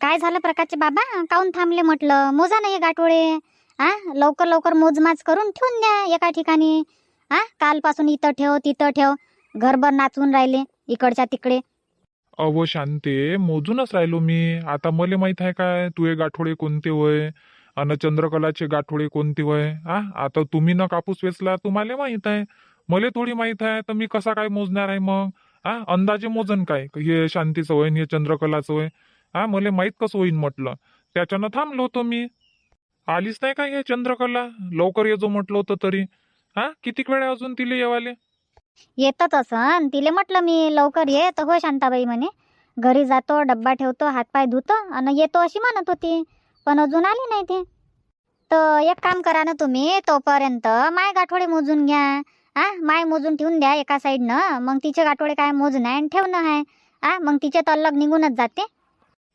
काय झालं प्रकाशचे बाबा? काऊन थांबले म्हटलं? मोजा नाही गाठोडे हा लवकर लवकर मोजमाज करून ठेवून द्या एका ठिकाणी. हा कालपासून इथं ठेव तिथं ठेव. घरभर नाचून राहिले इकडच्या तिकडे. अहो शांते मोजूनच राहिलो मी. आता मला माहीत आहे काय? तुझे गाठोडे कोणते वय अन चंद्रकलाचे गाठोडे कोणते वय हा आता तुम्ही ना कापूस वेचला तुम्हाला माहीत आहे. मला थोडी माहीत आहे तर मी कसा काय मोजणार आहे मग? हा अंदाजे मोजन काय? हे शांतीचं वय हे चंद्रकलाचं वय हा मला माहीत कसं होईन म्हटलं. त्याच्यानं थांबलो होतो मी. आलीच नाही का हे चंद्रकला? लवकर येजो म्हटलं होतं तरी. हा किती वेळ आहे अजून तिले येवाले? येतच असं तिले म्हटलं मी लवकर ये. तर हो शांताबाई म्हणे. घरी जातो डब्बा ठेवतो हातपाय धुतो आणि येतो अशी म्हणत होती. पण अजून आली नाही ते. तर एक काम करा ना तुम्ही तोपर्यंत माय गाठोडे मोजून घ्या. हा माय मोजून ठेवून द्या एका साईडनं. मग तिचे गाठोडे काय मोजणं आहे आणि ठेवणं आहे. हा मग तिचे तल्लग निघूनच जाते.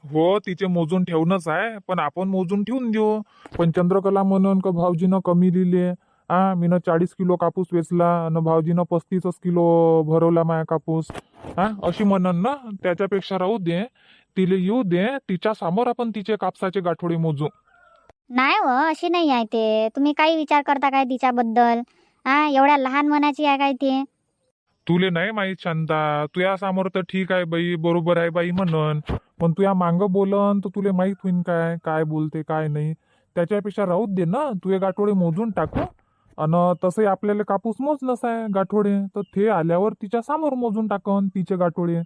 हो तिचे मोजून ठेवणंच आहे पण आपण मोजून ठेवून देऊ. पण चंद्रकला म्हणून का भाऊजीनं कमी लिहिले. हा मीनं चाळीस किलो कापूस वेचला आणि भाऊजीनं पस्तीसच किलो भरवला माया कापूस. हा अशी म्हणन ना त्याच्यापेक्षा राहू दे. तिले येऊ दे. तिच्या समोर आपण तिचे कापसाचे गाठोडे मोजू. नाही व अशी नाही आहे ते. तुम्ही काही विचार करता काय तिच्याबद्दल? हा एवढ्या लहान मनाची आहे काय ते? तुले नाही माहीत शांता. तुया समोर तर ठीक आहे बाई बरोबर आहे बाई म्हणन. पण तुया मांग बोलन तर तुले माहीत होईन काय काय बोलते काय नाही. त्याच्यापेक्षा राहूच दे ना. तुये गाठोडे मोजून टाकू अन तसंही आपल्याला कापूस मोजणंच आहे गाठोडे. तर ते आल्यावर तिच्या समोर मोजून टाकन तिचे गाठोडे.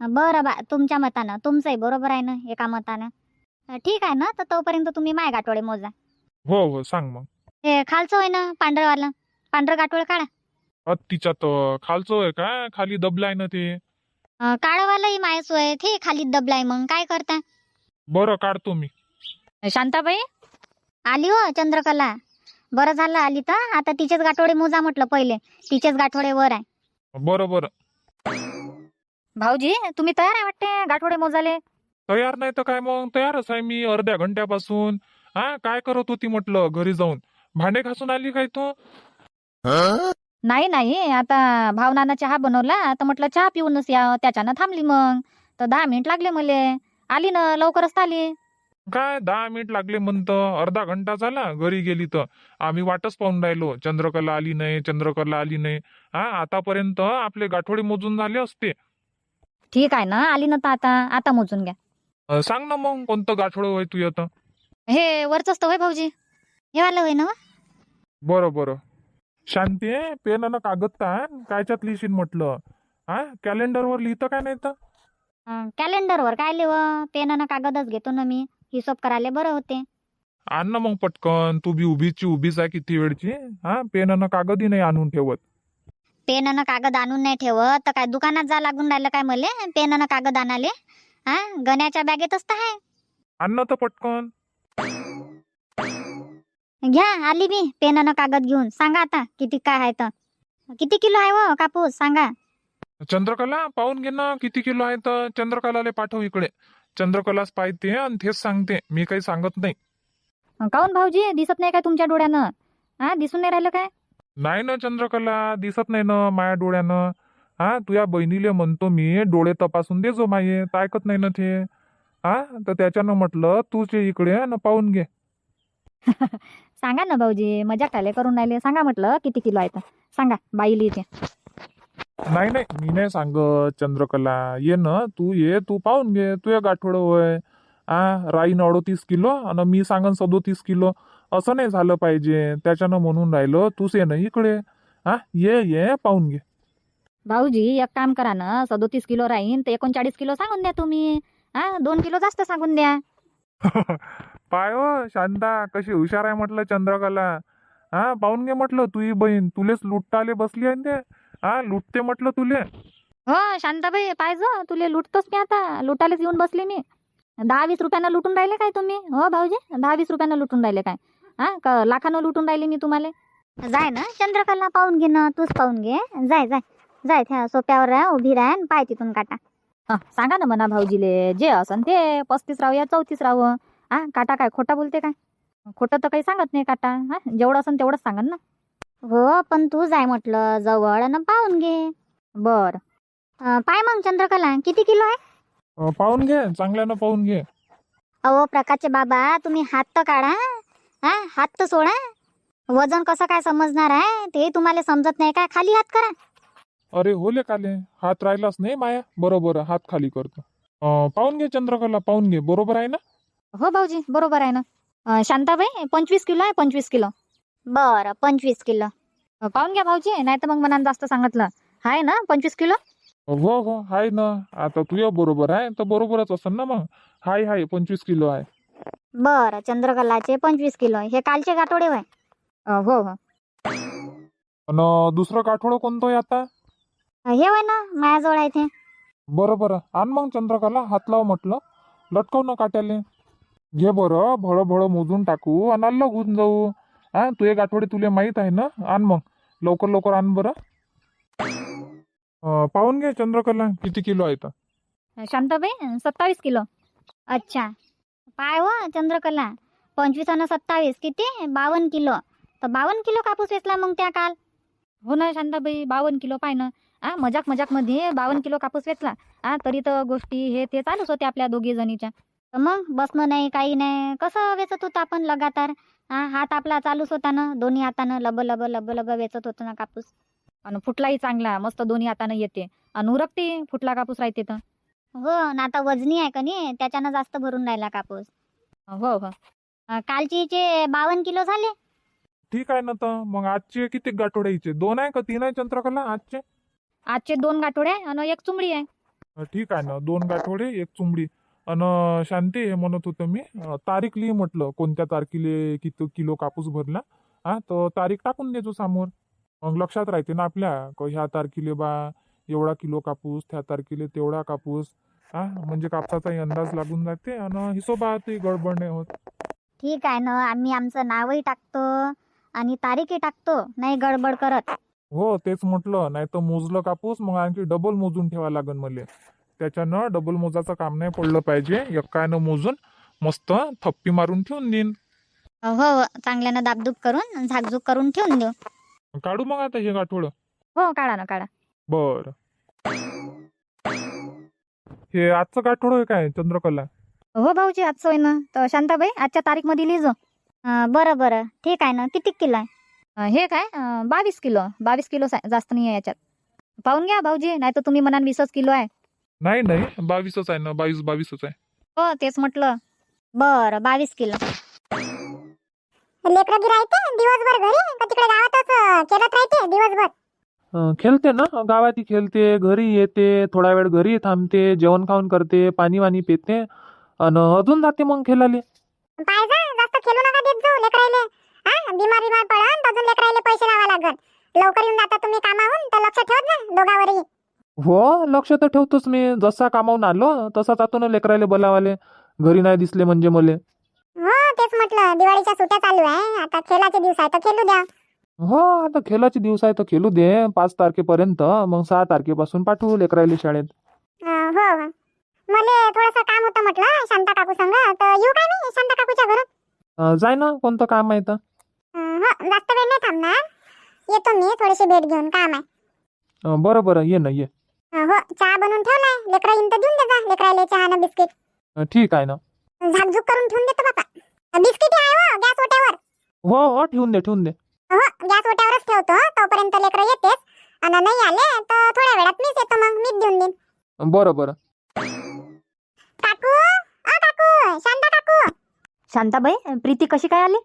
बरं बा तुमच्या मतानं. तुमचंही बरोबर आहे ना एका मतानं. ठीक आहे ना? तर तोपर्यंत तुम्ही माय गाठोडे मोजा. हो हो सांग मग. हे खालचं होय ना पांढरवालं? पांढरं गाठोडे काढा. तिच्यात खालचं आहे काय? खाली दबलाय ना ते. अं, काळंवालंही मायस होय ते खाली दबलाय मग. काय करता? बरं काढतो मी. शांताबाई? आली हो चंद्रकला. बरं झालं आली तर. आता तिचेच गाठोडे मोजा म्हटलं पहिले. तिचेच गाठोडे वर आहे. बरं बरं. भाऊजी तुम्ही तयार आहे वाटते गाठोडे मोजाले तयार नाही तर काय मग? तयारच आहे मी अर्ध्या घंट्यापासून. हा काय करत होती म्हटलं घरी जाऊन? भांडे घासून आली काय तो? नाही नाही आता भावनानं चहा बनवला तर म्हटलं चहा पिऊनच या त्याच्यानं थांबली मग. तर दहा मिनिट लागले मले. आली ना लवकरच आली. काय दहा मिनिट लागले म्हणतं. अर्धा घंटा झाला घरी गेली तर. आम्ही वाटच पाहून राहिलो चंद्रकला आली नाही चंद्रकला आली नाही. हा आतापर्यंत आपले गाठोडे मोजून झाले असते. ठीक आहे ना आली ना तर आता आता मोजून घ्या. अं, सांग ना मग कोणतं गाठोडं होय तू येतं हे वरच होय भाऊजी. हे वालं होय ना? बरं बरं. शांती पेन आणि कागद ताण कायच्यात लिहिशील म्हटलं. हा कॅलेंडरवर लिहितं काय नाही तर? कॅलेंडरवर काय लिव पेन कागदच घेतो ना मी. हिशोब करायला बरं होते. आण ना मग पटकन. तू बी उभीची उभीच आहे किती वेळची. हा पेन आणि कागदही नाही आणून ठेवत. पेन कागद आणून नाही ठेवत. तर काय दुकानात जा लागून राहिलं काय मले? पेन कागद आणाले? हा गण्याच्या बॅगेतच तर आहे. आण ना तर पटकन. घ्या आली मी पेन कागद घेऊन. सांगा आता किती काय आहे तर. किती किलो आहे व कापूस? सांगा. चंद्रकला पाहून घे ना किती किलो आहे तर. चंद्रकलाला पाठव इकडे. चंद्रकलाच पाहते आणि तेच सांगते. मी काही सांगत नाही. काऊन भाऊजी? दिसत नाही काय तुमच्या डोळ्यानं? हा दिसून नाही राहिलं काय? नाही ना चंद्रकला दिसत नाही ना माया डोळ्यानं. हा तुझ्या बहिणीले म्हणतो मी डोळे तपासून दे जो माये. तर ऐकत नाही ना ते. हा तर त्याच्यानं म्हटलं तूच ये इकडे न पाहून घे. सांगा ना भाऊजी मजा टाले करून राहिले. सांगा म्हटलं किती किलो आहे तर सांगा बाई लिहिते. नाही नाही मी नाही सांगत चंद्रकला. ये ना तू ये तू पाहून घे. तुझ्या गाठोडं होय. आ राईन अडोतीस किलो आणि मी सांगन सदोतीस किलो. असं नाही झालं पाहिजे. त्याच्यानं म्हणून राहिलो तूच ये ना इकडे. हा ये ये पाहून घे. भाऊजी एक काम करा ना सदोतीस किलो राहीन तर एकोणचाळीस किलो सांगून द्या तुम्ही. हा दोन किलो जास्त सांगून द्या. पाय हो शांता कशी हुशार आहे म्हटलं चंद्रकला. हा पाहून घे म्हटलं तुझी बहीण तुलेच लुटताले बसली आहे ते. हा लुटते म्हटलं तुले. हो शांताबाई पाहिजे तुले लुटतोच मी आता. लुटायलाच येऊन बसले मी. दहा वीस रुपयानं लुटून राहिले काय तुम्ही? हो भाऊजी दहा वीस रुपयानं लुटून राहिले काय? हा क- लाखानं लुटून राहिले मी तुम्हाला. जाय ना चंद्रकला पाहून घे ना तूच पाहून घे. जाय जाय जाय त्या सोप्यावर राह उभी राह आणि पाय तिथून काटा. सांगा ना म्हणा भाऊजीले जे असन ते पस्तीस राहू या चौतीस राहू. हा काटा काय खोटा बोलते काय? खोटं तर काही सांगत नाही काटा हा? जेवढं असन तेवढंच सांगन ना. हो पण तू जाय म्हटलं जवळ आणि पाहून घे. बर. पाय मग चंद्रकला किती किलो आहे? अं, पाहून घे चांगल्यानं पाहून घे. अहो प्रकाशचे बाबा तुम्ही हात तर काढा हा? हात तर सोडा. वजन कसं काय समजणार आहे ते तुम्हाला समजत नाही काय? खाली हात करा. अरे होले काले. हात राहिलाच नाही माया. बरोबर हात खाली करतो. अं, पाहून घे चंद्रकला पाहून घे. बरोबर आहे ना? हो भाऊजी बरोबर आहे ना. अं, शांताबाई पंचवीस किलो आहे पंचवीस किलो. बरं पंचवीस किलो. अं, पाहून घ्या भाऊजी नाही तर मग मनानं जास्त सांगितलं. आहे ना पंचवीस किलो? हो हो आहे ना. आता तुझ्या बरोबर आहे तर बरोबरच असेल ना मग. हाय हाय पंचवीस किलो आहे. बरं चंद्रकलाचे पंचवीस किलो हे कालचे गाठोडे होय? अं, हो हो. दुसरं काठोडं कोणतं आहे आता? हे होय ना माझ्याजवळ आहे ते. बरं बरं. आण मग चंद्रकला हात लाव म्हटलं. लटकव ना काट्याले घे बरं भळ भळ मोजून टाकू आणि अलग होऊन जाऊ. हा तू एक आठवडे तुला माहीत आहे ना? आण मग. लवकर लवकर आण बरं. अं, पाहून घे चंद्रकला किती किलो आहे तर. शांताबाई सत्तावीस किलो. अच्छा. पाय हो चंद्रकला. पंचवीस आणि सत्तावीस किती? बावन्न किलो. तर बावन्न किलो कापूस वेचला मग त्या काल. हो ना शांताबाई बावन्न किलो पाय ना. आ मजाक मजाकमध्ये बावन्न किलो कापूस वेचला. आ तरी तर गोष्टी हे ते चालूच होते आपल्या दोघी जणीच्या. मग बसणं नाही काही नाही. कसं वेचत होतं आपण लगातार? हा हात आपला चालूच होता ना? दोन्ही हातानं लब लब लब लब वेचत होतो ना कापूस? आणि फुटलाही चांगला मस्त दोन्ही हातानं येते. आणि उरकते फुटला कापूस राहते तर? हो ना आता वजनी आहे का नाही? त्याच्यानं जास्त भरून राहिला कापूस. हो हो. कालचीचे बावन्न किलो झाले? ठीक आहे ना तर? मग आजचे किती गाठोड्याचे? दोन आहे का तीन आहे चंद्रकला आजचे? आजचे दोन गाठोडे आणि एक चुमडी आहे. ठीक आहे ना. दोन गाठोडे एक चुमडी अन शांती हे म्हणत होतं मी. तारीख लिही म्हटलं कोणत्या तारखेले किती किलो कापूस भरला. हा तर तारीख टाकून देतो समोर. मग लक्षात राहते ना आपल्या ह्या तारखेले बा एवढा किलो कापूस त्या तारखेले तेवढा कापूस. हा म्हणजे कापसाचाही अंदाज लागून जाते आणि हिशोबातही गडबड नाही होत. ठीक आहे ना आम्ही आमचं नावही टाकतो आणि तारीखही टाकतो नाही गडबड करत. हो तेच म्हटलं नाही तर मोजलं कापूस मग आणखी डबल मोजून ठेवा लागन मले. त्याच्यानं डबल मोजाचं काम नाही पडलं पाहिजे. एकानं मोजून मस्त थप्पी मारून ठेवून देईन. हो हो चांगल्यानं दाबदूब करून झाकझूक करून ठेवून देऊ. काढू मग आता हे गाठोडं हो काढा ना काढा. बर. हे आजचं गाठोडं आहे काय चंद्रकला? हो भाऊजी आज सोय ना. तर शांताबाई आजच्या तारीखमध्ये लिहिजो अं, बरं बरं. ठीक आहे ना? किती किलो आहे? अं, हे काय? अं, बावीस किलो. बावीस किलो सा- जास्त नाही आहे याच्यात. पाहून घ्या भाऊजी. नाही तर तुम्ही म्हणाल वीसच किलो आहे. नाही नाही. बावीसच आहे ना. बावीस बावीसच आहे. हो तेच म्हटलं. बरं बावीस किलो. लेकरं गिरायते दिवसभर घरी? का तिकडे गावातच खेळत राहते दिवसभर? अं, खेळते ना. गावातही खेळते घरी येते थोडा वेळ घरी थांबते जेवण खाऊन करते पाणी वाणी पिते आणि अजून जाते मग खेळाले पाय जा जास्त खेळू नका देत जाऊ लेकरायले. हा बिमार बिमार पडन तर अजून लेकरायले पैसे लावा लागल लवकर येऊन जाता तुम्ही कामाहून तर लक्ष ठेवत जा दोघावरही. हो लक्ष तर ठेवतोच मी. जसा कामावून आलो तसा जातो ना लेकराले बोलावाले. घरी नाही दिसले म्हणजे मले. हो तेच म्हटलं. दिवाळीच्या सुट्या चालू आहे. आता खेळाचे दिवस आहे तर खेळू द्या. हो आता खेळाचे दिवस आहे तर खेळू दे. पाच तारखेपर्यंत मग सहा तारखेपासून पाठवू लेकराले शाळेत. अं, हो हो. मले थोडस काम होतं म्हटलं शांता काकू संग. तर येऊ काय मी शांता काकूच्या घरात अं, जाय ना. कोणतं काम आहे तर अं, हो जास्त वेळ नाही थांबणार. येतो मी. थोडीशी भेट घेऊन. काम आहे. अं, बरं बरं. ये ना ये. हो चहा बनवून ठेवलाय. लेकरा येईन तर देऊन दे जा. लेकरायले चहा ना बिस्किट. अं, ठीक आहे ना. झाकझूक करून ठेवून देतो बापा. बिस्किट आहे हो गॅस ओट्यावर. हो हो ठेवून दे ठेवून दे. हो गॅस ओट्यावरच ठेवतो तोपर्यंत लेकरं येतेच. आणि नाही आले तर थोड्या वेळात मीच येतो मग. मीच देऊन देईन. बरं बरं. काकू अ काकू शांता काकू. शांताबाई प्रीती कशी काय आली?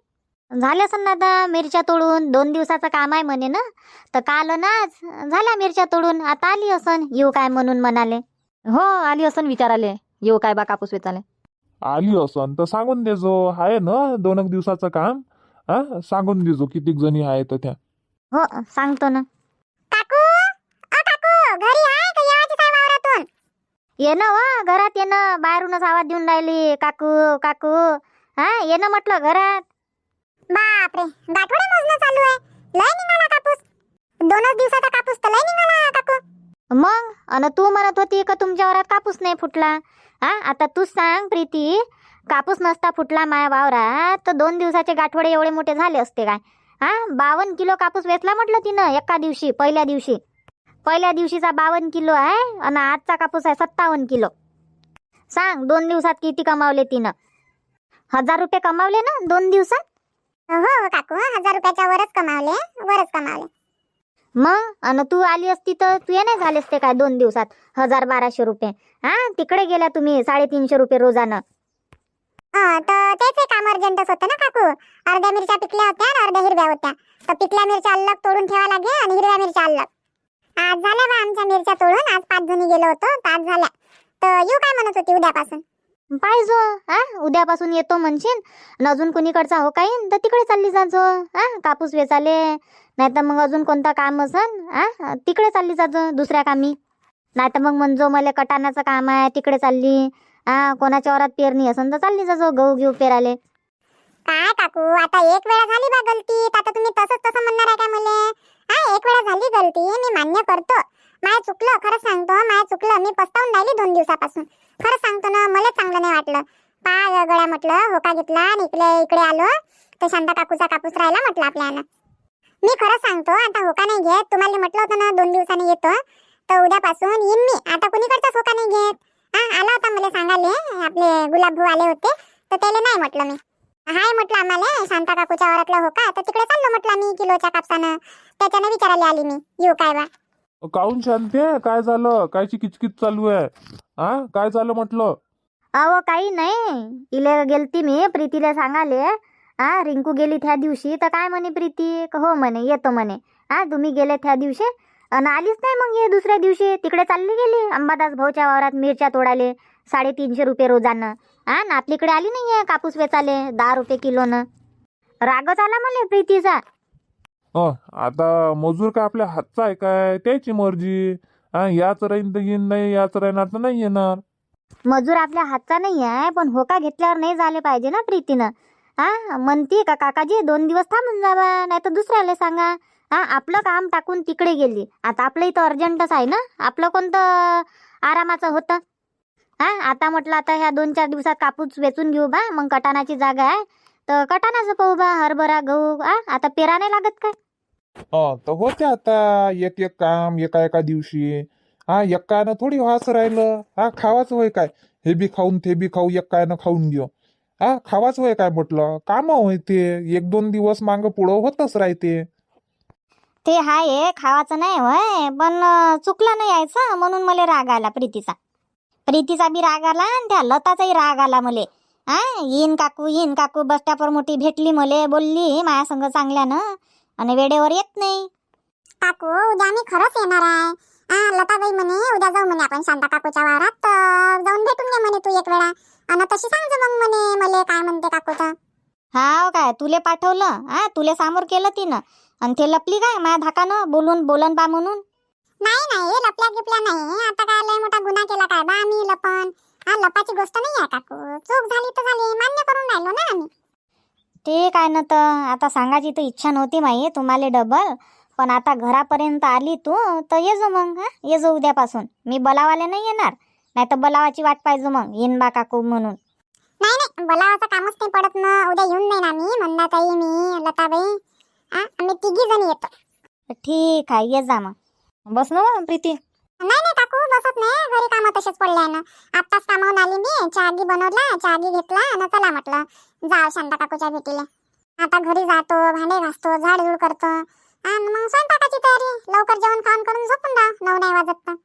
झाले असं ना आता मिरच्या तोडून दोन दिवसाचं काम आहे म्हणे ना. तर काल ना आज झाल्या मिरच्या तोडून. आता आली असन येऊ काय म्हणून म्हणाले. हो आली असं विचाराले. येऊ काय बा कापूस वेचाले. आली असन तर सांगून देजो आहे ना दोन एक दिवसाचं काम. हा सांगून देजो कितीक जणी आहे तर त्या. हो सांगतो ना. काकू अ काकू घरी आहे का येवायची काय वावरातून? ये ना व घरात ये ना बाहेरूनच आवाज देऊन राहिली. काकू काकू. हा ये ना म्हटलं घरात. बापरे गाठोडे मोजणं चालू आहे. लय निघाला कापूस. दोनच दिवसाचा कापूस तर लय निघाला काकू. मग? अन तू म्हणत होती का तुमच्या वरात कापूस नाही फुटला? हा आता तूच सांग प्रीती. कापूस नसता फुटला माया वावरात तर दोन दिवसाचे गाठवडे एवढे मोठे झाले असते काय? हा बावन्न किलो कापूस वेचला म्हटलं तिनं एका दिवशी पहिल्या दिवशी. पहिल्या दिवशीचा बावन्न किलो आहे आणि आजचा कापूस आहे सत्तावन्न किलो. सांग दोन दिवसात किती कमावले तिनं? हजार रुपये कमावले ना दोन दिवसात? हो हो काकू हजार रुपयाच्या वरच कमावले वरच कमावले. मग? आणि तू आली असती तर तू नाही झाले असते काय दोन दिवसात? हजार बाराशे रुपये. हा? तिकडे गेल्या तुम्ही साडेतीनशे रुपये रोजानं. अं, तर तेच एक काम अर्जंटच होतं ना काकू? अर्ध्या मिरच्या पिकल्या होत्या आणि अर्ध्या हिरव्या होत्या. तर पिकल्या मिरच्या अलग तोडून ठेवा लागे आणि हिरव्या मिरच्या अलग. आज झाल्या बा आमच्या मिरच्या तोडून आज पाच जणी गेलो होतो आज झाल्या. तर येऊ काय म्हणत होती उद्यापासून? पाहिजो हा उद्यापासून येतो म्हणशील अजून कुणीकडचा हो काही? तर तिकडे चालली जाजो हा कापूस वेचाले. नाही तर मग अजून कोणता काम असन हा तिकडे चालली जाजो दुसऱ्या कामी. नाही तर मग म्हणजो मला कटाणाचं काम आहे तिकडे चालली. हा कोणाच्या वरात पेरणी असन तर चालली जाजो गहू घेऊ पेराले. काय काकू आता एक वेळा झाली बा गलती. आता तुम्ही तसंच तसं म्हणणार आहे का मला? हा एक वेळा झाली गलती मी मान्य करतो. माय चुकलं खरं सांगतो माय चुकलं. मी पस्तावून राहिली दोन दिवसापासून. खरं सांगतो ना मला चांगलं नाही वाटलं. पा गळ्या म्हटलं होका घेतला आणि इकडे इकडे आलो. तर शांता काकूचा कापूस राहिला म्हटलं आपल्याला. मी खरं सांगतो आता होका नाही घेत. तुम्हाला म्हटलं होतं ना दोन दिवसांनी येतो. तर उद्यापासून येईन मी. आता कुणीकडचाच होका नाही घेत. हा आला होता मला सांगाले आपले गुलाब भाऊ आले होते. तर त्याला नाही म्हटलं मी. हाय म्हटलं आम्हाला शांता काकूच्या वरातला होका. तर तिकडे चाललो म्हटलं मी किलोच्या कापसानं. त्याच्यानं विचारायला आली मी. येऊ काय बा. काहून शांती? काय झालं? कायची किचकिच चालू आहे? हा काय झालं म्हटलं? अहो काही नाही. इले गेलती मी प्रीतीला सांगाले. हा रिंकू गेली त्या दिवशी तर काय म्हणे प्रीती? क हो म्हणे येतो म्हणे. हा तुम्ही गेले त्या दिवशी? आणि आलीच नाही मग ये दुसऱ्या दिवशी. तिकडे चालली गेली अंबादास भाऊच्या वावरात मिरच्या तोडाले साडेतीनशे रुपये रोजानं. हा ना आपलीकडे आली नाहीये कापूस वेचाले दहा रुपये किलोनं. रागच आला मला प्रीतीचा. अ आता मजूर काय आपल्या हातचा आहे काय? त्याची मर्जी. हा याच राहीन तर येईन नाही याच राहीन तर नाही येणार. मजूर आपल्या हातचा नाही आहे पण होका घेतल्यावर नाही झाले पाहिजे ना प्रीतीनं. हा म्हणती का काकाजी दोन दिवस थांबून जावा नाही तर दुसऱ्याला सांगा. हा आपलं काम टाकून तिकडे गेली. आता आपलं इथं अर्जंटच आहे ना? आपलं कोणतं आरामाचं होतं? हा आता म्हटलं आता ह्या दोन चार दिवसात कापूस वेचून घेऊ बा मग कटाणाची जागा आहे. तर कटाणाचं पाहू बा हरभरा गहू आ आता पेरा नाही लागत काय? अ तर होते आता. एक एक काम एका एका दिवशी. हा एकानं थोडी वास राहिलं. हा खावाच होय काय? हे बी खाऊन ते बी खाऊ एकानं खाऊन घेऊ. हा खावाच होय काय म्हटलं? काम होय ते. एक दोन दिवस मांग पुढं होतच राहते. ते हाय खावाचं नाही होय पण अं, चुकलं नाही यायचं म्हणून मला राग आला प्रीतीचा. प्रीतीचा बी राग आला आणि त्या लताचाही राग आला मले. हा येईन काकू येईन काकू बस स्टॉपवर मोठी भेटली मले बोलली माया संग चांगल्यानं. आणि वेळेवर येत नाही. काकू उद्या मी खरंच येणार आहे. हा लताबाई म्हणे उद्या जाऊ म्हणे आपण शांता काकूच्या वावरात. तर जाऊन भेटून घे म्हणे तू एक वेळा. आणि तशी सांग मग म्हणे मला काय म्हणते काकू तर. हा काय तुले पाठवलं? हा तुले समोर केलं तिनं. आणि ते लपली काय माया धाकानं बोलून बोलन बा म्हणून? नाही नाही लपल्या गिपल्या नाही. आता काय लय मोठा गुन्हा केला काय बा आम्ही लपन. हा लपाची गोष्ट नाही आहे काकू. चूक झाली तर झाली मान्य करून राहिलो ना आम्ही. ते काय ना तर. आता सांगायची तर इच्छा नव्हती माही तुम्हाला डबल पण आता घरापर्यंत आली तू तर ये जो मग हा? ये जो उद्यापासून. मी बलावाले नाही येणार. नाही तर बलावाची वाट पाहिजे मग येईन बा काकू म्हणून. नाही नाही बोलावाचं कामच नाही पडत ना. उद्या येऊन नाही ना मी मंदाताई मी लताबाई. हा आम्ही तिघी जणी येतो. ठीक आहे ये जा मग. बस ना प्रीती. नाही नाही काकू बसत नाही. घरी कामं तसेच पडले ना. आत्ताच कामावून आली मी. चहागी बनवला चहागी घेतला आणि चला म्हटलं. जा शांता काकूच्या भेटीला. आता घरी जातो भांडे घासतो झाडझूड करतो. आणि मग स्वयंपाकाची तयारी. लवकर जेवण खाऊन करून झोपून जा. नऊ नाही वाजत तर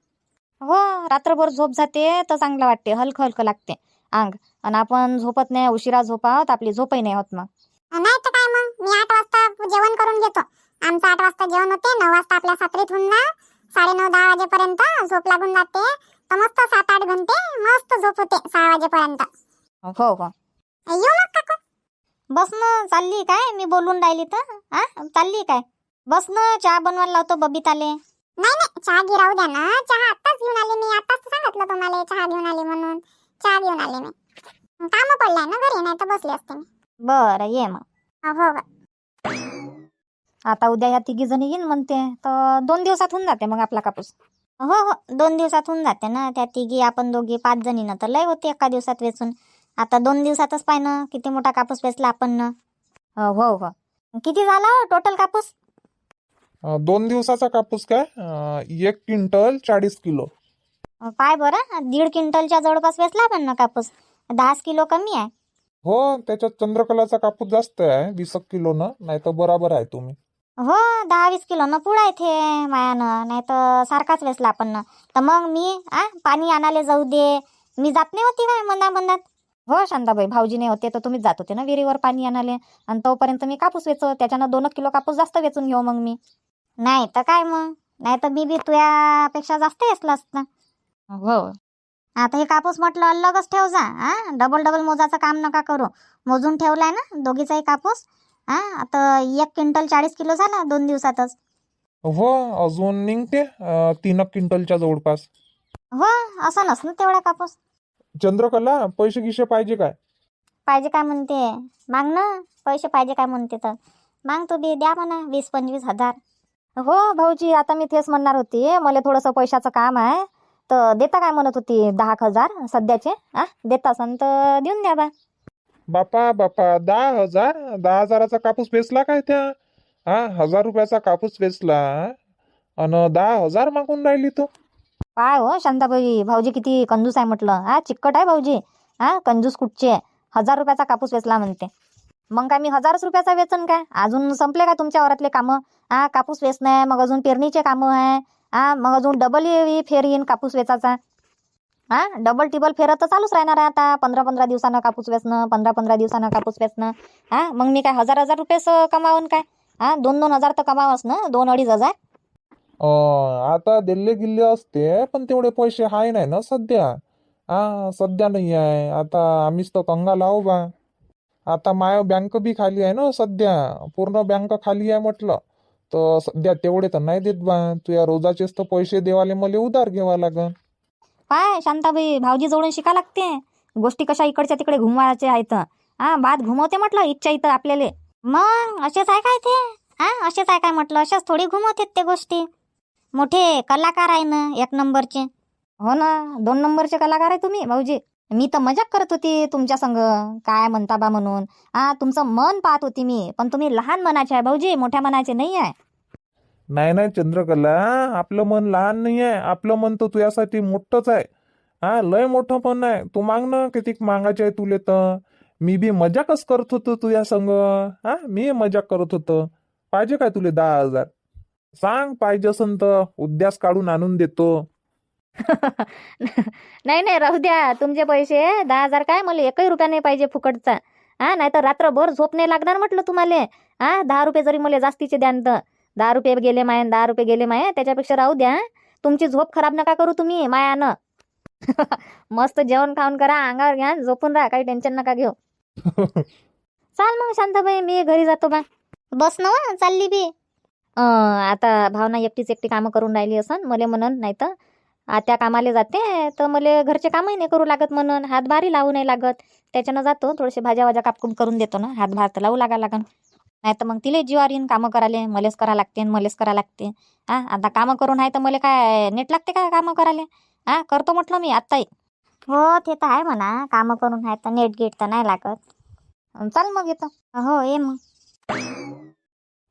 हो रात्रभर झोप जाते तर चांगलं वाटते. हलकं हलकं लागते. अंग. आणि आपण झोपत नाही उशिरा झोपावत आपली झोपही नाही होत मग. नाही तर काय मग? मी आठ वाजता जेवण करून घेतो. आमचं आठ वाजता जेवण होते. नऊ वाजता आपल्या सात्रीत होऊन जा. साडे नऊ दहा वाजेपर्यंत झोप लागून जाते. तर मस्त सात आठ घंटे मस्त झोप होते सहा वाजेपर्यंत. हो हो येऊ मग काकू. बस ना चालली काय? मी बोलून राहिली तर. हा? चालली काय? बस ना चहा बनवायला लावतो बबिताले. नाही नाही चहा राहू द्या ना. चहा आत्ताच घेऊन आले मी. आत्ताच तर सांगितलं तुम्हाला चहा घेऊन आले म्हणून. चहा घेऊन आले मी. काम पडलंय ना घरी नाही तर बसले असते मी. बरं ये मग. हो हो हो. आता उद्या ह्या तिघी जणी येईन म्हणते तर दोन दिवसात होऊन जाते मग आपला कापूस. हो हो दोन दिवसात होऊन जाते ना त्या तिघी आपण दोघी पाच जणी ना तर लय होते एका दिवसात वेचून. आता दोन दिवसातच पाय ना किती मोठा कापूस वेचला आपण ना. हो हो हो. किती झाला टोटल कापूस? अं, दोन दिवसाचा कापूस काय? एक क्विंटल चाळीस किलो. पाय बरं दीड क्विंटलच्या जवळपास वेचला पण ना कापूस. दहाच किलो कमी आहे. हो त्याच्यात चंद्रकलाचा कापूस जास्त आहे वीस एक किलोनं नाही तर बराबर आहे तुम्ही. हो दहा वीस किलो न पुढा इथे मायानं नाही तर सारखाच वेचला आपण न. तर मग मी आ पाणी आणायला जाऊ दे. मी जात नाही होती काय मंदा मंदात हो शांताबाई भाऊजी नाही होते तर तुम्हीच जात होते ना विहिरीवर पाणी आणाले आणि तोपर्यंत मी कापूस वेचो त्याच्यानं दोन किलो कापूस जास्त वेचून घेऊ मग मी. नाही तर काय मग? नाही तर मी बी तुझ्यापेक्षा जास्त वेचला असता. हो. आता हे कापूस म्हटलं अलगच ठेव जा हा डबल डबल मोजाचं काम नका करू. मोजून ठेवलाय ना दोघीचाही कापूस. हा आता एक क्विंटल चाळीस किलो झाला दोन दिवसातच. हो अजून निघते अं, तीन एक क्विंटलच्या जवळपास. हो असं नस ना तेवढा कापूस. चंद्रकला पैसे गिसे पाहिजे काय? पाहिजे काय म्हणते? माग ना पैसे पाहिजे काय म्हणते तर. माग तू बी द्या म्हणा वीस पंचवीस हजार. हो भाऊजी आता मी तेच म्हणणार होती. मला थोडंसं पैशाचं काम आहे. तर देता काय म्हणत होती दहा एक हजार सध्याचे? आ देता असन तर देऊन द्या बा. बापा बापा दहा हजार दहा हजाराचा कापूस वेचला काय त्या? हा हजार रुपयाचा कापूस वेचला अन दहा हजार मागून राहिली तू. काय हो शांताबाई? भाऊजी किती कंजूस आहे म्हटलं. हा चिकट आहे भाऊजी. हा कंजूस कुठचे? हजार रुपयाचा कापूस वेचला म्हणते. मग काय मी हजारच रुपयाचा वेचन काय? अजून संपले का तुमच्या वरातले कामं? हा कापूस वेचणं आहे मग अजून पेरणीचे कामं आहे. हा मग अजून डबल फेर येईन कापूस वेचाचा. हा? डबल टिबल फेर तर चालूच राहणार आहे आता. पंधरा पंधरा दिवसानं कापूस वेचणं पंधरा पंधरा दिवसानं कापूस वेचणं हा? मग मी काय हजार हजार रुपयेच कमावून काय? हा? दोन दोन हजार तर कमावस ना? दोन अडीच हजार? अं, आता दिल्ले गिल्ले असते पण तेवढे पैसे हाय नाही ना सध्या. हा सध्या नाही आहे. आता आम्हीच तर कंगाल आहो बा. आता माय बँक बी खाली आहे ना सध्या. पूर्ण बँक खाली आहे म्हटलं. तर सध्या तेवढे तर नाही देत बा. तुझ्या रोजाचेच तर पैसे देवाले मला उधार घ्यावा लागन. पाय शांताबाई भाऊजी जवळून शिका लागते. गोष्टी कशा इकडच्या तिकडे घुमवायच्या आहेत. हा बाद घुमवते म्हटलं इच्छा इथं आपल्याला. मग असेच आहे काय ते? हा असेच आहे काय म्हटलं? अशाच थोडी घुमवतात ते गोष्टी. मोठे कलाकार आहे ना एक नंबरचे. हो ना दोन नंबरचे कलाकार आहे तुम्ही भाऊजी. मी तर मजाक करत होती तुमच्या संग. काय म्हणता बा म्हणून. हा तुमचं मन पाहत होती मी. पण तुम्ही लहान मनाचे आहे भाऊजी. मोठ्या मनाचे नाही आहे. नाही नाही चंद्रकला आपलं मन लहान नाही आहे. आपलं मन तर तुझ्यासाठी मोठंच आहे. हा लय मोठं मन आहे तू माग ना किती मागायचे आहे तुले तर. मी बी मजाकच करत होतो तुझ्या संग. हा मी मजाक करत होतो. पाहिजे काय तुले दहा हजार? सांग पाहिजे असन तर. उद्यास काढून आणून देतो. नाही नाही राहू द्या. तुमचे पैसे दहा हजार काय? मला एकही रुपया नाही पाहिजे फुकटचा. हा नाही तर रात्रभर झोप नाही लागणार म्हटलं तुम्हाला. हा दहा रुपये जरी मला जास्तीचे द्यान तर. दहा रुपये गेले माय दहा रुपये गेले माय त्याच्यापेक्षा राहू द्या तुमची झोप खराब नका करू तुम्ही मायानं. मस्त जेवण खाऊन करा अंगावर घ्या झोपून राहा काही टेन्शन नका घेऊ. चाल मग शांताबाई मी घरी जातो बा. बस ना चालली बी. अं, आता भावना एकटीच एकटी कामं करून राहिली असन मले म्हणून नाही तर त्या कामाला जाते तर मला घरचे कामही नाही करू लागत म्हणून हातभारही लावू नाही लागत. त्याच्यानं जातो थोडेसे भाज्या वाज्या कापकून करून देतो ना हातभार तर लावू लागा लागन. नाही तर मग तिले जीवार येईन कामं करायला मलेच करा लागते मलेच करा लागते. हा आता कामं करून आहे तर मला काय नेट लागते का कामं करायला? हा करतो म्हटलं मी आत्ताही. हो ते तर आहे म्हणा कामं करून आहे तर नेट गेट तर नाही लागत. चाल मग येतो हो ये मग.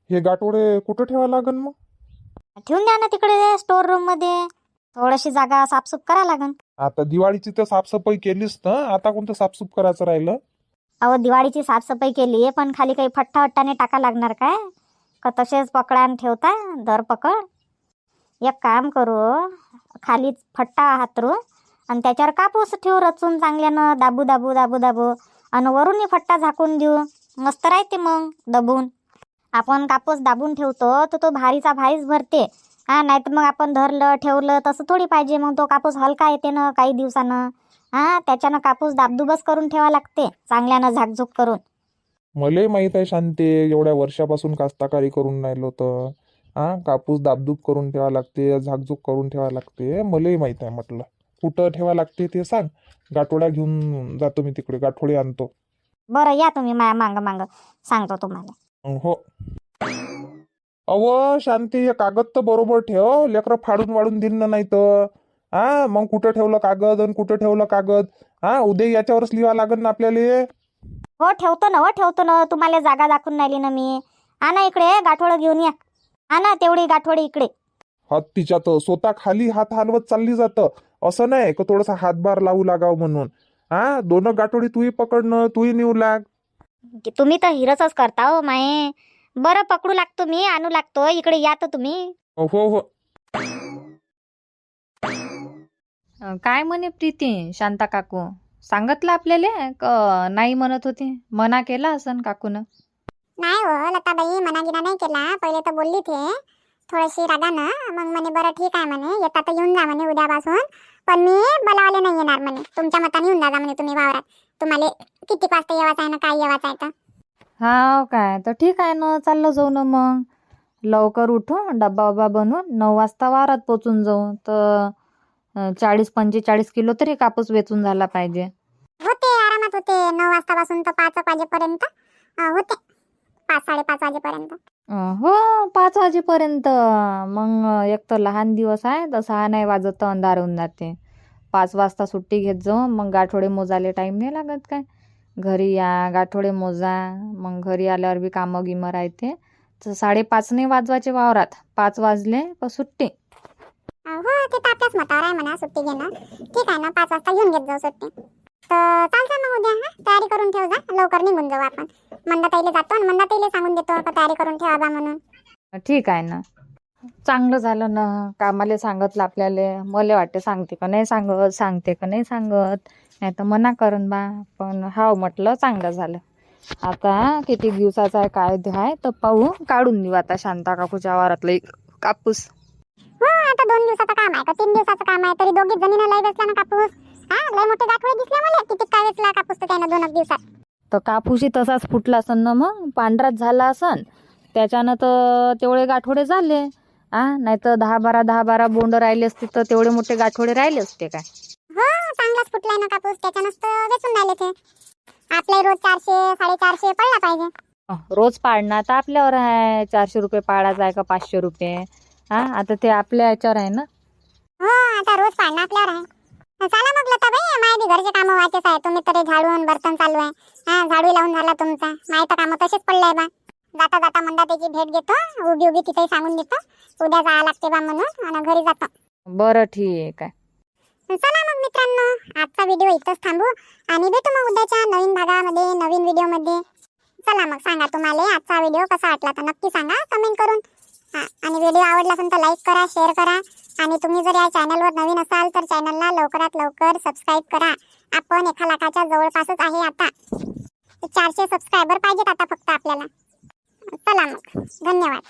हे गाठोडे कुठं ठेवा लागन मग? ठेवून द्या ना तिकडे स्टोर रूममध्ये. थोडीशी जागा साफसूफ करा लागन. आता दिवाळीची तर साफसफाई केलीच तर आता कोणतं साफसूफ करायचं राहिलं? अहो दिवाळीची साफसफाई केली पण खाली काही फट्टा वट्टाने टाका लागणार काय? का तसेच पकडा ठेवता दर पकड? एक काम करू खाली फट्टा हातरू आणि त्याच्यावर कापूस ठेवू रचून चांगल्यानं दाबू दाबू दाबू दाबू. आणि वरूनही फट्टा झाकून देऊ. मस्त राहते मग दबून. आपण कापूस दाबून ठेवतो तर तो भारीचा भारीच भरते. हा नाही तर मग आपण धरलं ठेवलं तसं थोडी पाहिजे. मग तो कापूस हलका येते ना काही दिवसानं. हा त्याच्यानं कापूस दाबदुबच करून ठेवा लागते चांगल्यानं झाकझूक करून. मले माहीत आहे शांते एवढ्या वर्षापासून कास्तकारी करून राहिलो तर हा कापूस दाबदूब करून ठेवा लागते झाकझूक करून ठेवा लागते मलाही माहीत आहे म्हटलं. कुठं ठेवा लागते ते सांग. गाठोड्या घेऊन जातो मी तिकडे गाठोडे आणतो. बरं या तुम्ही माया मांग मांग सांगतो तुम्हाला. अं, हो. अव शांती हे कागद तर बरोबर ठेव लेकरं फाडून वाढून दिलं नाही तर हा मग कुठं ठेवलं कागद आणि कुठं ठेवलं कागद? हा उद्या याच्यावरच लिहा लागेल ना आपल्याला हो. ठेवतो ना हो ठेवतो ना. तुम्हाला जागा दाखवून राहिली ना मी. आणा इकडे गाठोडं घेऊन या. आणा तेवढी गाठोडी इकडे. हात तिच्यात स्वतः खाली हात हलवत चालली जातं. असं नाही का थोडासा हातभार लावू लागावं म्हणून. हा दोन गाठोडी तूही पकडणं तूही नेऊ लाग. की तुम्ही तर हिरसच करता हो माये. बरं पकडू लागतो मी आणू लागतो. इकडे या तर तुम्ही. हो हो. काय म्हणे प्रीती शांता काकू? सांगितलं आपल्याला? क नाही म्हणत होती. मना केला असन काकून? नाही हो लताबाई मनागिना नाही केला. पहिले तर बोलली ते. थोडीशी रागानं. मग म्हणे बरं ठीक आहे म्हणे. येता तर येऊन जा म्हणे उद्यापासून. पण मी बोलावले नाही येणार म्हणे. तुमच्या मताने येऊन जा म्हणे तुम्ही वावरात. तुम्हाला किती वाजता येवायचं आहे ना काय येवायचं आहे तर? हा काय. तर ठीक आहे ना चाललं जाऊ ना मग. लवकर उठू डब्बा वब्बा बनवून नऊ वाजता वावरात पोचून जाऊ. तर चाळीस पंचेचाळीस किलो तरी कापूस वेचून झाला पाहिजे. होते आरामात होते. नऊ वाजतापासून तर पाच वाजेपर्यंत. होते. पाच साडेपाच वाजेपर्यंत. हो पाच वाजेपर्यंत. मग एक तर लहान दिवस आहे तर सहा नाही वाजत तर अंधार होऊन जाते. पाच वाजता सुट्टी घेत जाऊ मग गाठोडे मोजाले टाईम नाही लागत काय? घरी या गाठोडे मोजा मग घरी आल्यावर बी कामं गिमं राहते. तर साडेपाच नाही वाजवायचे वावरात. पाच वाजले का सुट्टी. ते तर आपल्याच मतावर आहे म्हणा सुट्टी घेणं. ठीक आहे ना पाच वाजता घेऊन घेत जाऊ सुट्टी. तर चालतं मग उद्या हा? तयारी करून ठेव जा. लवकर निघून जाऊ आपण. मंदाताईला जातो आणि मंदाताईला सांगून देतो का तयारी करून ठेवा बा म्हणून. ठीक आहे ना. चांगलं झालं ना कामाला सांगितलं आपल्याला. मला वाटते सांगते का नाही सांगत सांगते का नाही सांगत. नाही तर मना करून बा. पण हाव म्हटलं चांगलं झालं. आता किती दिवसाचा आहे काय आहे तर पाहू. काढून देऊ आता शांता काकूच्या वारातलं एक कापूस. आता दोन दिवसाचं काम आहे का? तीन दिवसाचं काम आहे तरी दोघी जणीनं लय वेचला ना कापूस? हा? लय मोठे गाठोडे दिसले मला. किती काय वेचला कापूस तर त्यानं दोन दिवसात? तर कापूसही तसाच फुटला असन ना मग? पांढराच झाला असन. त्याच्यानं तर तेवढे गाठोडे झाले. आ नाही तर दहा बारा दहा बारा बोंड राहिले असते तर तेवढे मोठे गाठोडे राहिले असते काय? हो चांगलाच फुटलाय ना कापूस. त्याच्यानंच तर वेचून राहिले ते. आपले रोज चारशे साडेचारशे पडला पाहिजे. रोज पाळणं आता आपल्यावर आहे. चारशे रुपये पाळायचा आहे का पाचशे रुपये? हा आता ते आपल्या याच्यावर आहे ना? हो आता रोज पाळणं आपल्यावर आहे. चला मग लता बाई बी घरचे कामं व्हायचेच आहे. तुम्ही तरी झाडून बर्तन चालू आहे. हा झाडू लावून झाला तुमचा. माय तर कामं तसेच पडले बा. जाता जाता मंदा त्याची भेट घेतो. उभी उभी तिथे सांगून देतो. उद्या जायला लागते बा म्हणून आणि घरी जातो. बरं ठीक आहे. चला मग मित्रांनो आजचा व्हिडिओ इथंच थांबू. आणि भेटू मग उद्याच्या नवीन भागामध्ये नवीन व्हिडिओमध्ये. चला मग सांगा तुम्हाला आजचा व्हिडिओ कसा वाटला तर नक्की सांगा. कमेंट करून. आणि व्हिडिओ आवडला असेल तर लाईक करा शेअर करा. आणि तुम्ही जर या चॅनलवर नवीन असाल तर चॅनलला लवकरात लवकर सबस्क्राईब करा. आपण एका लाखाच्या जवळपासच आहे आता. चारशे सबस्क्रायबर पाहिजेत आता फक्त आपल्याला. चला मग. धन्यवाद.